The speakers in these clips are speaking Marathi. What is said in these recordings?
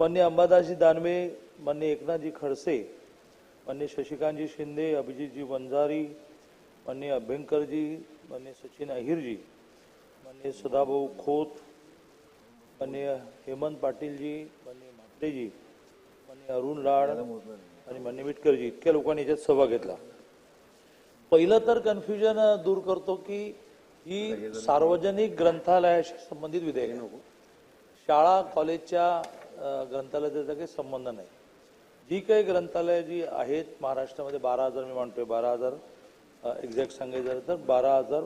मान्य अंबादासजी दानवे मान्य एकनाथजी खडसे मान्य शशिकांतजी शिंदे अभिजितजी वंजारी मान्य अभ्यंकरजी मान्य सचिन अहिरजी मान्य सदाभाऊ खोत मान्य हेमंत पाटीलजी मान्य म्हात्रेजी मान्य अरुण लाड आणि मान्य मिटकरजी. इतक्या लोकांनी याच्यात सहभाग घेतला. पहिलं तर कन्फ्युजन दूर करतो की ही सार्वजनिक ग्रंथालयाशी संबंधित विधेयक नको शाळा कॉलेजच्या ग्रंथालयाचा त्याचा काही संबंध नाही. जी काही ग्रंथालय जी आहेत महाराष्ट्रामध्ये बारा हजार मी मानतोय बारा हजार एक्झॅक्ट सांगायचं झालं तर बारा हजार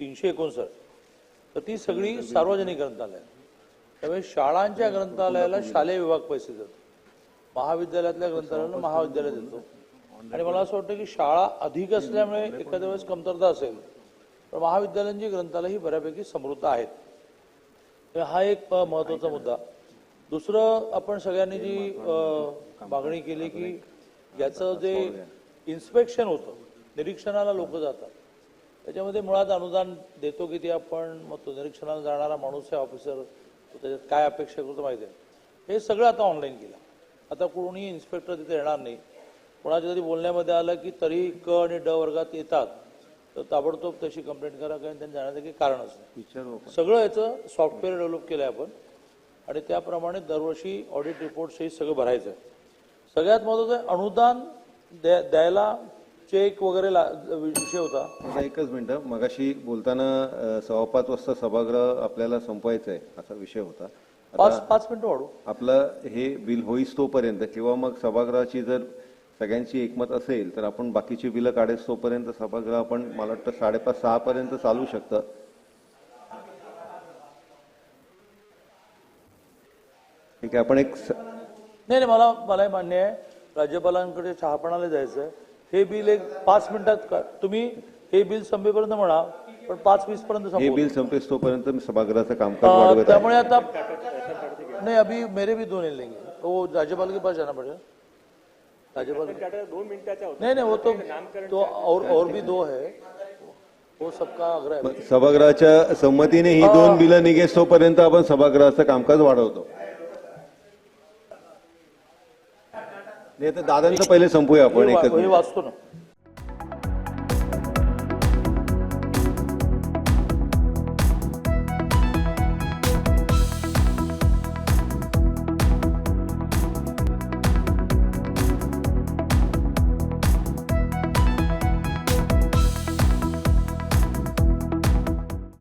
तीनशे एकोणसाठ. तर ती सगळी सार्वजनिक ग्रंथालय. त्यामुळे शाळांच्या ग्रंथालयाला शालेय विभाग पैसे देतो. महाविद्यालयातल्या ग्रंथालयाला महाविद्यालय देतो. आणि मला असं वाटतं की शाळा अधिक असल्यामुळे एखाद्या वेळेस कमतरता असेल पण महाविद्यालयांची ग्रंथालय ही बऱ्यापैकी समृद्ध आहेत. हा एक महत्त्वाचा मुद्दा. दुसरं आपण सगळ्यांनी जी मागणी केली की याचं जे इन्स्पेक्शन होतं निरीक्षणाला लोक जातात त्याच्यामध्ये मुळात अनुदान देतो किती आपण मग तो निरीक्षणाला जाणारा माणूस आहे ऑफिसर तो त्याच्यात काय अपेक्षा करतो माहिती आहे. हे सगळं आता ऑनलाईन केलं. आता कोणी इन्स्पेक्टर तिथे येणार नाही. कोणाच्या तरी बोलण्यामध्ये आलं की तरी क आणि ड वर्गात येतात तर ताबडतोब तशी कंप्लेंट करा कारण त्यांनी जाण्याचं काही कारणच नाही. सगळं याचं सॉफ्टवेअर डेव्हलप केलं आहे आपण. आणि त्याप्रमाणे दरवर्षी ऑडिट रिपोर्ट हे सगळं भरायचं. सगळ्यात महत्वाचं आहे अनुदान द्या- द्यायला चेक वगैरे विषय होता. एकच मिनिटं. मगाशी बोलताना सव्वा पाच वाजता सभागृह आपल्याला संपवायचं आहे असा विषय होता. पाच पाच मिनिटं वाढू. आपलं हे बिल होईस तोपर्यंत किंवा मग सभागृहाची जर सगळ्यांची एकमत असेल तर आपण बाकीची बिलं काढायच तोपर्यंत सभागृह आपण मला वाटतं साडेपाच सहा पर्यंत चालू शकतं. ठीक आहे आपण एक स- नाही नाही मला मलाही मान्य आहे राज्यपालांकडे चहापणाला जायचं आहे हे बिल एक पाच मिनिटात का तुम्ही हे बिल संपेपर्यंत म्हणा पण पाच वीस पर्यंत हे संपवू बिल संपेस तोपर्यंत मी सभागृहाचं कामकाज अ, वाढवत आहे. त्यामुळे आता नहीं अभी मेरे भी दो नहीं लेंगे. वो राज्यपाल के पास जाना पड़ेगा. राज्यपाल दोन मिनिटाच्या नहीं नहीं वो तो तो और और भी दो है. वो सबका आग्रह है। मग सभागृहाच्या संमतीने ही दोन बिलं निघेस तोपर्यंत आपण सभागृहाचं कामकाज वाढवतो. नाही तर दादांचं पहिले संपूया आपण एकच वाचतो ना.